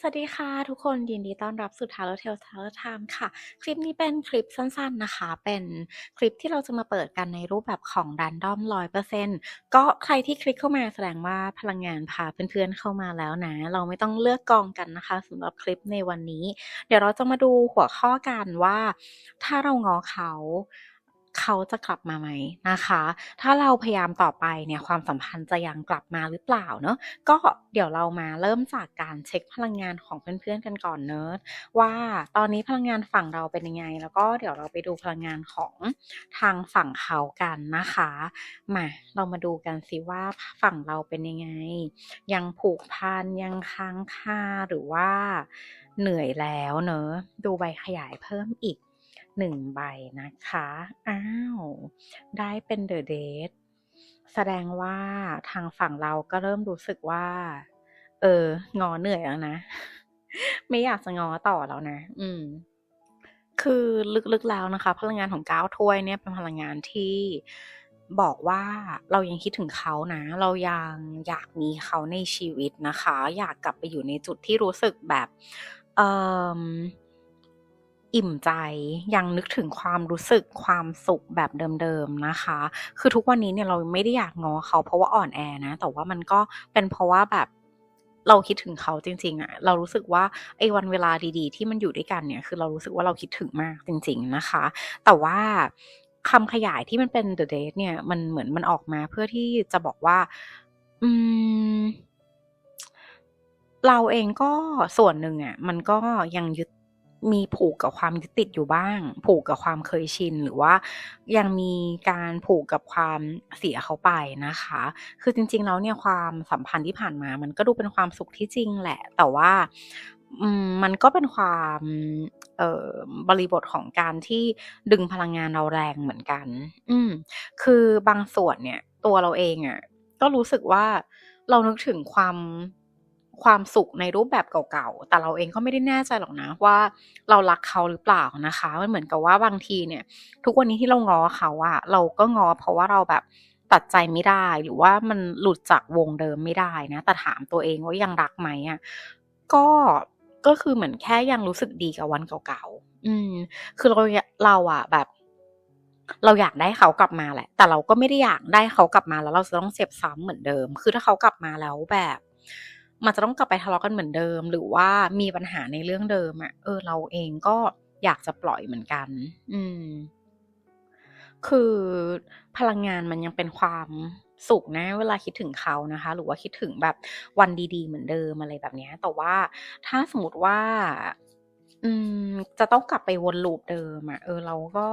สวัสดีค่ะทุกคนยินดีต้อนรับสู่ Tattletale Tattler Time ค่ะ คลิปนี้เป็นคลิปสั้นๆนะคะ เป็นคลิปที่เราจะมาเปิดกันในรูปแบบของ Random 100%ก็ใครที่คลิกเข้ามาแสดงว่าพลังงานพาเพื่อนๆเข้ามาแล้วนะ เราไม่ต้องเลือกกองกันนะคะสำหรับคลิปในวันนี้ เดี๋ยวเราจะมาดูหัวข้อกันว่า ถ้าเรางอเขา เขาจะกลับมาไหมนะคะ ถ้าเราพยายามต่อไปเนี่ยความสัมพันธ์จะยังกลับมาหรือเปล่าเนาะก็เดี๋ยวเรามาเริ่มจากการเช็คพลังงานของเพื่อนๆกันก่อนเนอะว่าตอนนี้พลังงานฝั่งเราเป็นยังไง แล้วก็เดี๋ยวเราไปดูพลังงานของทางฝั่งเขากันนะคะมาเรามาดูกันสิว่าฝั่งเราเป็นยังไง ยังผูกพันยังค้างคาหรือว่าเหนื่อยแล้วเนอะดูใบขยายเพิ่มอีก หนึ่งใบนะคะ อ้าว ได้เป็นเดอะเดทแสดงว่าทางฝั่งเราก็เริ่มรู้สึกว่า เออ งอเหนื่อยแล้วนะ ไม่อยากจะงอต่อแล้วนะ อืม คือลึกๆแล้วนะคะ พลังงานของก้าวถ้วยเนี่ยเป็นพลังงานที่บอกว่าเรายังคิดถึงเขานะ เรายังอยากมีเขาในชีวิตนะคะ อยากกลับไปอยู่ในจุดที่รู้สึกแบบ เอ่อ อิ่มใจ ยังนึกถึงความรู้สึกความสุขแบบเดิมๆนะคะ คือทุกวันนี้เนี่ยเราไม่ได้อยากง้อเขาเพราะว่าอ่อนแอนะ แต่ว่ามันก็เป็นเพราะว่าแบบเราคิดถึงเขาจริงๆอะเรารู้สึกว่าไอ้วันเวลาดีๆ ที่มันอยู่ด้วยกันเนี่ย คือเรารู้สึกว่าเราคิดถึงมากจริง ๆนะคะ แต่ว่าคำขยายที่มันเป็น the date เนี่ย มันเหมือนมันออกมาเพื่อที่จะบอกว่า อืม เราเองก็ส่วนหนึ่งอะมันก็ยังยึด มีผูกกับความยึดติดอยู่บ้าง ผูกกับความเคยชิน หรือว่ายังมีการผูกกับความเสียเขาไปนะคะ คือจริง ๆ แล้วเนี่ยความสัมพันธ์ที่ผ่านมา มันก็ดูเป็นความสุขที่จริงแหละ แต่ว่ามันก็เป็นความบริบทของการที่ดึงพลังงานเราแรงเหมือนกัน อืม คือบางส่วนเนี่ย ตัวเราเองอะ ก็รู้สึกว่าเรานึกถึงความ ความสุขในรูปแบบเก่าๆ แต่เราเองก็ไม่ได้แน่ใจหรอกนะว่าเรารักเขาหรือเปล่านะคะ มันเหมือนกับว่าบางทีเนี่ย ทุกวันนี้ที่เราง้อเขาอะเราก็ง้อเพราะว่าเราแบบตัดใจไม่ได้ หรือว่ามันหลุดจากวงเดิมไม่ได้นะ แต่ถามตัวเองว่ายังรักไหมอะก็ก็คือเหมือนแค่ยังรู้สึกดีกับวันเก่าๆ อืม คือเราเราอะแบบ เราอยากได้เขากลับมาแหละ แต่เราก็ไม่ได้อยากได้เขากลับมาแล้วเราจะต้องเจ็บซ้ำเหมือนเดิม คือถ้าเขากลับมาแล้วแบบ มันจะต้องกลับไปทะเลาะกันเหมือนเดิม หรือว่ามีปัญหาในเรื่องเดิมอะเออ เราเองก็อยากจะปล่อยเหมือนกัน อืม คือพลังงานมันยังเป็นความสุขนะเวลาคิดถึงเขานะคะ หรือว่าคิดถึงแบบวันดี ๆ เหมือนเดิมอะไรแบบนี้แต่ว่าถ้าสมมติว่า อืม จะต้องกลับไปวน loop เดิมอะเออ เราก็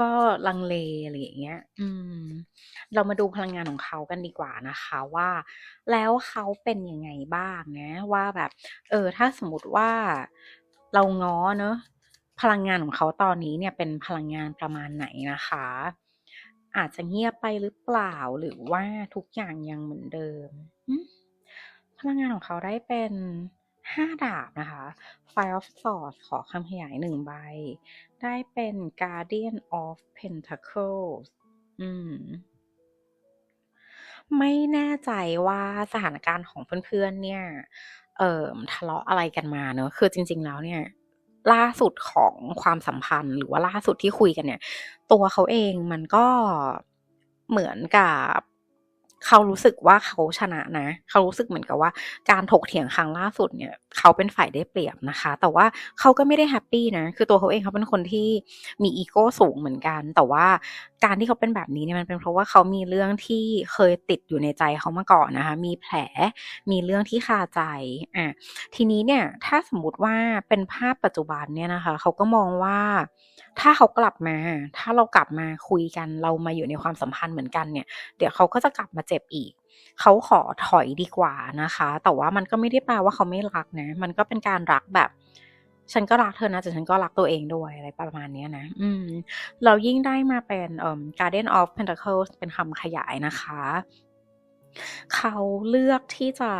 ก็ลังเลอะไรอย่างเงี้ย อืม เรามาดูพลังงานของเขากันดีกว่านะคะว่า แล้วเขาเป็นยังไงบ้างนะ ว่าแบบ เออ ถ้าสมมุติว่าเราง้อเนาะพลังงานของเขาตอนนี้เนี่ยเป็นพลังงานประมาณไหนนะคะ อาจจะเงียบไปหรือเปล่าหรือว่าทุกอย่างยังเหมือนเดิมหือพลังงานของเขาได้เป็น 5 ดาบนะคะ Five of Swords ขอคำขยาย 1 ใบ ได้เป็น Guardian of Pentacles อืม ไม่แน่ใจว่าสถานการณ์ของเพื่อนๆ เนี่ย เอ่อทะเลาะอะไรกันมาเนาะคือจริง ๆ แล้วเนี่ยล่าสุดของความสัมพันธ์หรือว่าล่าสุดที่คุยกันเนี่ย ตัวเขาเองมันก็เหมือนกับ เขารู้สึกว่าเขาชนะนะ เขารู้สึกเหมือนกับว่า การถกเถียงครั้งล่าสุดเนี่ย เขาเป็นฝ่ายได้เปรียบนะคะ แต่ว่าเขาก็ไม่ได้แฮปปี้นะ คือตัวเขาเองเขาเป็นคนที่มีอีโก้สูงเหมือนกัน แต่ว่าการที่เขาเป็นแบบนี้เนี่ยมันเป็นเพราะว่าเขามีเรื่องที่เคยติดอยู่ในใจเขามาก่อนนะคะ มีแผล มีเรื่องที่คาใจอาทีนี้เนี่ย ถ้าสมมติว่าเป็นภาพปัจจุบันเนี่ยนะคะ เขาก็มองว่าถ้าเขากลับมา ถ้าเรากลับมาคุยกัน เรามาอยู่ในความสัมพันธ์เหมือนกันเนี่ย เดี๋ยวเขาก็จะกลับมาเจ็บอีก เขาขอถอยดีกว่านะคะ แต่ว่ามันก็ไม่ได้แปลว่าเขาไม่รักนะ มันก็เป็นการรักแบบ ฉันก็รักเธอนะแต่ฉันก็รักตัวเองด้วยอะไรประมาณนี้นะ อืมแล้วยิ่งได้มาเป็นเอ่อ Guardian of Pentacles เป็นคำขยายนะคะ เขาเลือกที่จะ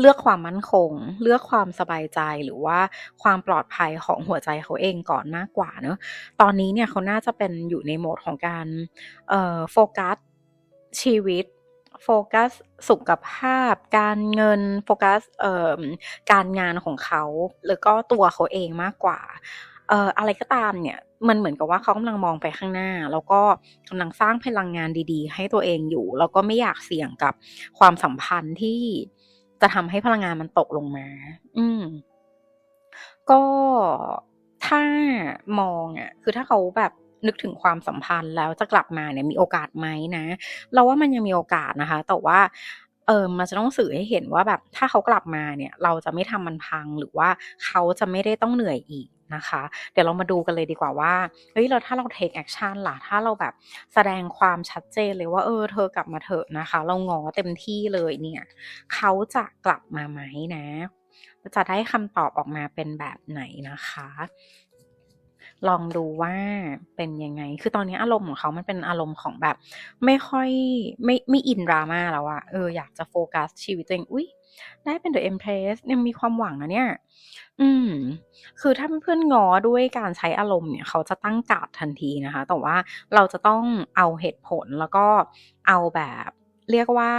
เลือกความมั่นคง เลือกความสบายใจหรือว่าความปลอดภัยของหัวใจเขาเองก่อนมากกว่าเนาะตอนนี้เนี่ยเขาน่าจะเป็นอยู่ในโหมดของการเอ่อโฟกัสชีวิต โฟกัสสุขภาพ การเงินโฟกัสเอ่อการงานของเขา แล้วก็ตัวเขาเองมากกว่าเอ่ออะไรก็ตามเนี่ยมันเหมือนกับว่าเขากำลังมองไปข้างหน้า แล้วก็กำลังสร้างพลังงานดีๆ ให้ตัวเองอยู่ แล้วก็ไม่อยากเสี่ยงกับความสัมพันธ์ที่จะทำให้พลังงานมันตกลงมา อืม ก็ถ้ามองอะคือถ้าเขาแบบ นึกถึงความสัมพันธ์แล้วจะกลับมาเนี่ยมีโอกาสไหมนะ เราว่ามันยังมีโอกาสนะคะ แต่ว่าเออมันจะต้องสื่อให้เห็นว่าแบบถ้าเขากลับมาเนี่ย เราจะไม่ทำมันพังหรือว่าเขาจะไม่ได้ต้องเหนื่อยอีกนะคะ เดี๋ยวเรามาดูกันเลยดีกว่าว่าเฮ้ยแล้วถ้าเรา take action ล่ะถ้าเราแบบแสดงความชัดเจนเลยว่า เออ เธอกลับมาเถอะนะคะ เรางอเต็มที่เลยเนี่ย เขาจะกลับมาไหมนะจะได้คำตอบออกมาเป็นแบบไหนนะคะ ลองดูว่าเป็นยังไง คือตอนนี้อารมณ์ของเขามันเป็นอารมณ์ของแบบ ไม่ค่อยไม่ไม่อิน drama แล้วอะเอออยากจะโฟกัสชีวิตตัวเองอุ๊ยได้เป็น The Empress ยังมีความหวังนะเนี่ย อืม คือถ้าเพื่อนง้อด้วยการใช้อารมณ์เนี่ย เขาจะตั้งกาดทันทีนะคะ แต่ว่าเราจะต้องเอาเหตุผลแล้วก็เอาแบบเรียกว่า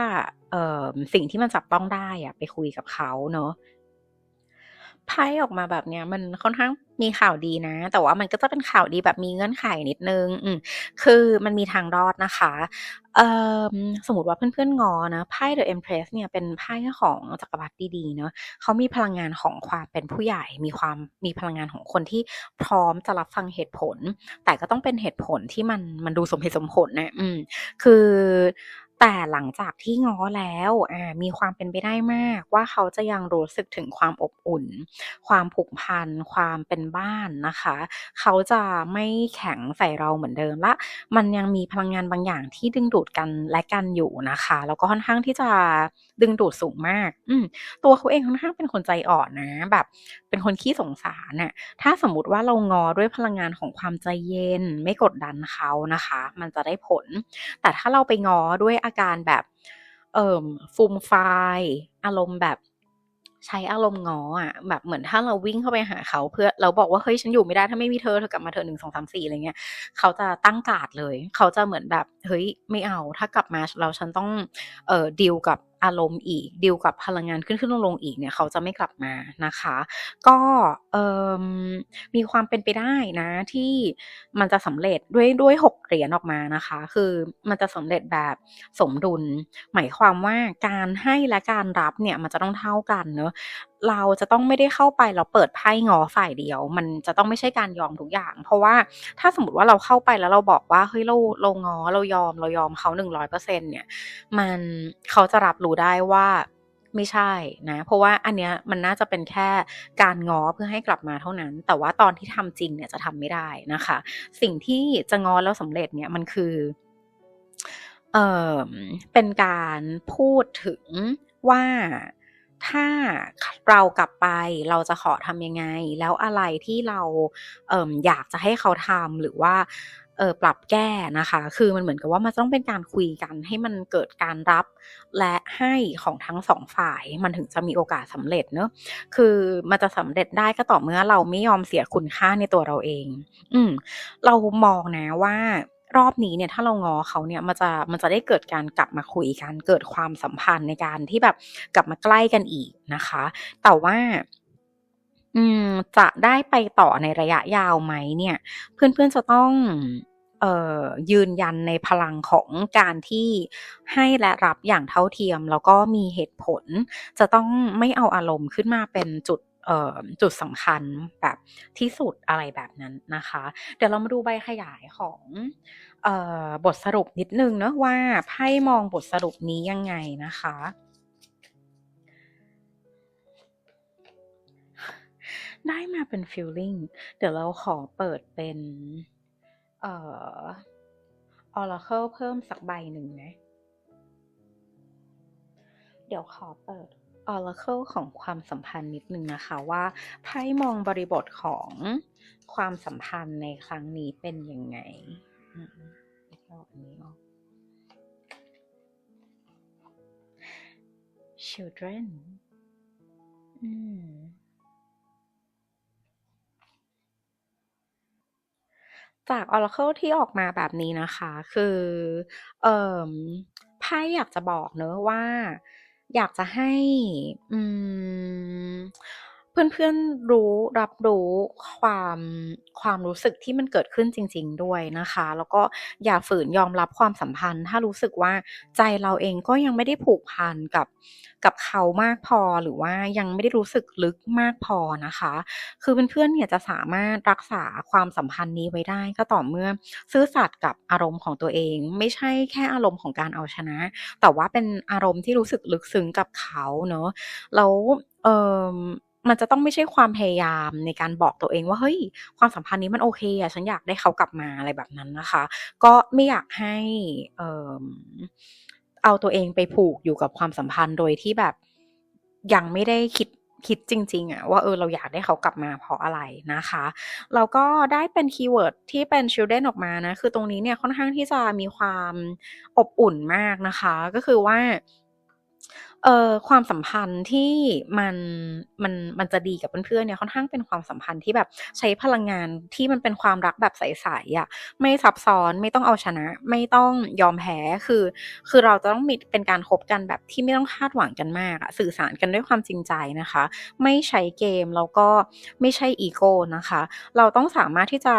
เอ่อสิ่งที่มันจับต้องได้อะไปคุยกับเขาเนาะ ไพ่ออกมาแบบเนี้ยมันค่อนข้างมีข่าวดีนะ แต่ว่ามันก็จะเป็นข่าวดีแบบมีเงื่อนไขนิดนึง อืมคือมันมีทางรอดนะคะเอ่อสมมติว่าเพื่อนๆงอนะไพ่ The Empress เนี่ยเป็นไพ่ของจักรพรรดิดีๆเนาะเขามีพลังงานของความเป็นผู้ใหญ่ มีความมีพลังงานของคนที่พร้อมจะรับฟังเหตุผล แต่ก็ต้องเป็นเหตุผลที่มันมันดูสมเหตุสมผลน่ะอืม คือ แต่หลังจากที่ง้อแล้วอ่ามีความเป็นไปได้มาก ว่าเขาจะยังรู้สึกถึงความอบอุ่น ความผูกพัน ความเป็นบ้านนะคะ เขาจะไม่แข็งใส่เราเหมือนเดิมและ มันยังมีพลังงานบางอย่างที่ดึงดูดกันและกันอยู่นะคะ แล้วก็ค่อนข้างที่จะดึงดูดสูงมาก อืตัวเขาเองค่อนข้างเป็นคนใจอ่อนนะ แบบ เป็นคนขี้สงสารน่ะ ถ้าสมมติว่าเรางอด้วยพลังงานของความใจเย็น ไม่กดดันเขานะคะ มันจะได้ผล แต่ถ้าเราไปงอด้วยอาการแบบเอ่อฟูมฟายอารมณ์แบบใช้อารมณ์งอออะแบบเหมือนถ้าเราวิ่งเข้าไปหาเขาเพื่อเราบอกว่า"เฮ้ยฉันอยู่ไม่ได้ถ้าไม่มีเธอเธอกลับมาเธอหนึ่งสองสามสี่อะไรเงี้ยเขาจะตั้งการ์ดเลย เขาจะเหมือนแบบ"เฮ้ยไม่เอาถ้ากลับมาเราฉันต้องเอ่อดีลกับอารมณ์อีกดีลกับพลังงานขึ้นๆลงๆอีก"เนี่ยเขาจะไม่กลับมานะคะ ก็มีความเป็นไปได้นะที่มันจะสำเร็จด้วยด้วย6เหรียญออกมานะคะ คือมันจะสำเร็จแบบสมดุล หมายความว่าการให้และการรับเนี่ยมันจะต้องเท่ากันเนาะเราจะต้องไม่ได้เข้าไปแล้วเปิดไพ่งอฝ่ายเดียว มันจะต้องไม่ใช่การยอมทุกอย่าง เพราะว่าถ้าสมมติว่าเราเข้าไปแล้วเราบอกว่า"เฮ้ยเราเรางอเรายอมเรายอมเขาหนึ่งร้อยเนี่ยมันเขาจะรับรู้ได้ว่าไม่ใช่นะ เพราะว่าอันเนี้ยมันน่าจะเป็นแค่การง้อเพื่อให้กลับมาเท่านั้น แต่ว่าตอนที่ทำจริงเนี่ยจะทำไม่ได้นะคะ สิ่งที่จะง้อแล้วสำเร็จเนี่ยมันคือเอ่อเป็นการพูดถึงว่าถ้าเรากลับไปเราจะขอทำยังไง แล้วอะไรที่เราเอ่ออยากจะให้เขาทำหรือว่า เออปรับแก้นะคะ คือมันเหมือนกับว่ามันจะต้องเป็นการคุยกันให้มันเกิดการรับและให้ของทั้ง2ฝ่ายมันถึงจะมีโอกาสสำเร็จเนาะคือมันจะสำเร็จได้ก็ต่อเมื่อเราไม่ยอมเสียคุณค่าในตัวเราเอง อืมเรามองนะว่ารอบนี้เนี่ยถ้าเรางอเขาเนี่ยมันจะมันจะได้เกิดการกลับมาคุยกันเกิดความสัมพันธ์ในการที่แบบกลับมาใกล้กันอีกนะคะ แต่ว่า อืม จะได้ไปต่อในระยะยาวไหมเนี่ย เพื่อน ๆ จะต้อง เอ่อ ยืนยันในพลังของการที่ให้และรับอย่างเท่าเทียม แล้วก็มีเหตุผล จะต้องไม่เอาอารมณ์ขึ้นมาเป็นจุดเอ่อจุดสำคัญแบบที่สุดอะไรแบบนั้นนะคะ เดี๋ยวเรามาดูใบขยายของเอ่อบทสรุปนิดนึงเนาะว่าไพ่มองบทสรุปนี้ยังไงนะคะ ได้มาเป็นฟีลลิ่งเดี๋ยวเราขอเปิดเป็นเอ่อ Oracle เพิ่มสักใบหนึ่งนะ เดี๋ยวขอเปิด Oracle ของความสัมพันธ์นิดนึงนะคะว่าไพ่มองบริบทของความสัมพันธ์ในครั้งนี้เป็นยังไงเอาอันนี้ออก Children อืม จาก Oracle ที่ออกมาแบบนี้นะคะ คือเอ่อไพ่อยากจะบอกเนอะว่า อยากจะให้ อืม เพื่อนๆรู้รับรู้ความความรู้สึกที่มันเกิดขึ้นจริง ๆ ด้วยนะคะ แล้วก็อย่าฝืนยอมรับความสัมพันธ์ ถ้ารู้สึกว่าใจเราเองก็ยังไม่ได้ผูกพันกับกับเขามากพอหรือว่ายังไม่ได้รู้สึกลึกมากพอนะคะ คือเพื่อนๆเนี่ยจะสามารถรักษาความสัมพันธ์นี้ไว้ได้ก็ต่อเมื่อซื่อสัตย์กับอารมณ์ของตัวเอง ไม่ใช่แค่อารมณ์ของการเอาชนะ แต่ว่าเป็นอารมณ์ที่รู้สึกลึกซึ้งกับเขาเนาะแล้วเออ มันจะต้องไม่ใช่ความพยายามในการบอกตัวเองว่าเฮ้ย ความสัมพันธ์นี้มันโอเคอะฉันอยากได้เขากลับมาอะไรแบบนั้นนะคะ ก็ไม่อยากให้เออเอาตัวเองไปผูกอยู่กับความสัมพันธ์โดยที่แบบยังไม่ได้คิดคิดจริงๆอะว่าเออเราอยากได้เขากลับมาเพราะอะไรนะคะแล้วก็ได้เป็นคีย์เวิร์ดที่เป็น children ออกมานะ คือตรงนี้เนี่ยค่อนข้างที่จะมีความอบอุ่นมากนะคะ ก็คือว่า เอ่อความสัมพันธ์ที่มันมันมันจะดีกับเพื่อนๆเนี่ยค่อนข้างเป็นความสัมพันธ์ที่แบบใช้พลังงานที่มันเป็นความรักแบบใสๆอะไม่ซับซ้อนไม่ต้องเอาชนะ ไม่ต้องยอมแพ้คือ คือเราจะต้องมีเป็นการคบกันแบบที่ไม่ต้องคาดหวังกันมากอะสื่อสารกันด้วยความจริงใจนะคะ ไม่ใช้เกมแล้วก็ไม่ใช่อีโก้นะคะ เราต้องสามารถที่จะ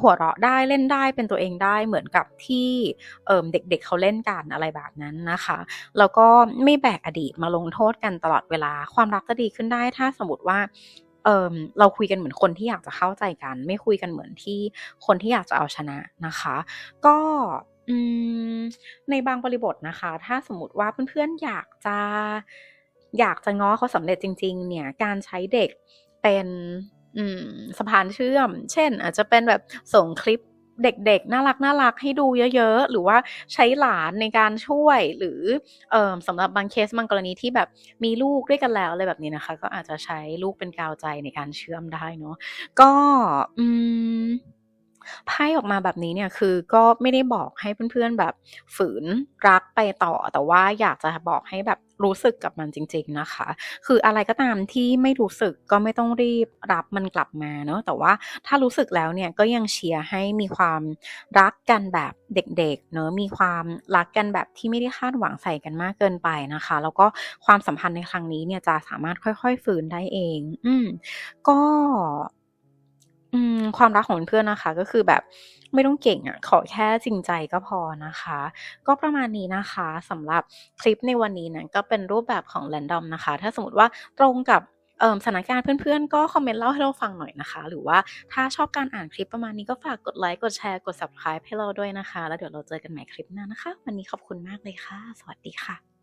หัวเราะได้เล่นได้เป็นตัวเองได้เหมือนกับที่เอ่อเด็กๆเขาเล่นกันอะไรแบบนั้นนะคะแล้วก็ไม่แบกอดีตมาลงโทษกันตลอดเวลาความรักจะดีขึ้นได้ถ้าสมมติว่าเอ่อเราคุยกันเหมือนคนที่อยากจะเข้าใจกัน ไม่คุยกันเหมือนที่คนที่อยากจะเอาชนะนะคะ ก็ในบางบริบทนะคะ ถ้าสมมติว่าเพื่อนๆอยากจะอยากจะง้อเขาสำเร็จจริง ๆ เนี่ยการใช้เด็กเป็น อืมสะพานเชื่อม เช่น อาจจะเป็นแบบส่งคลิปเด็กๆ น่ารักๆให้ดูเยอะๆ หรือว่าใช้หลานในการช่วยหรือเออสำหรับบางเคสบางกรณีที่แบบมีลูกด้วยกันแล้วอะไรแบบนี้นะคะ ก็อาจจะใช้ลูกเป็นกาวใจในการเชื่อมได้เนาะก็อืม ไพ่ออกมาแบบนี้เนี่ยคือก็ไม่ได้บอกให้เพื่อนๆแบบฝืนรักไปต่อ แต่ว่าอยากจะบอกให้แบบรู้สึกกับมันจริง ๆนะคะ คืออะไรก็ตามที่ไม่รู้สึกก็ไม่ต้องรีบรับมันกลับมาเนาะแต่ว่าถ้ารู้สึกแล้วเนี่ยก็ยังเชียร์ให้มีความรักกันแบบเด็กๆเนาะมีความรักกันแบบที่ไม่ได้คาดหวังใส่กันมากเกินไปนะคะ แล้วก็ความสัมพันธ์ในครั้งนี้เนี่ยจะสามารถค่อยๆ ฟื้นได้เอง อืมก็ อืม ความรักของเพื่อน ๆ นะคะ ก็คือแบบไม่ต้องเก่งอะ ขอแค่จริงใจก็พอนะคะ ก็ประมาณนี้นะคะสำหรับคลิปในวันนี้นะ ก็เป็นรูปแบบของ random นะคะ ถ้าสมมติว่าตรงกับ เอ่อ สถานการณ์เพื่อน ๆ ก็คอมเมนต์เล่าให้เราฟังหน่อยนะคะ หรือว่าถ้าชอบการอ่านคลิปประมาณนี้ก็ฝากกดไลก์กดแชร์ กด Subscribe ให้เราด้วยนะคะ แล้วเดี๋ยวเราเจอกันใหม่คลิปหน้านะคะ วันนี้ขอบคุณมากเลยค่ะ สวัสดีค่ะ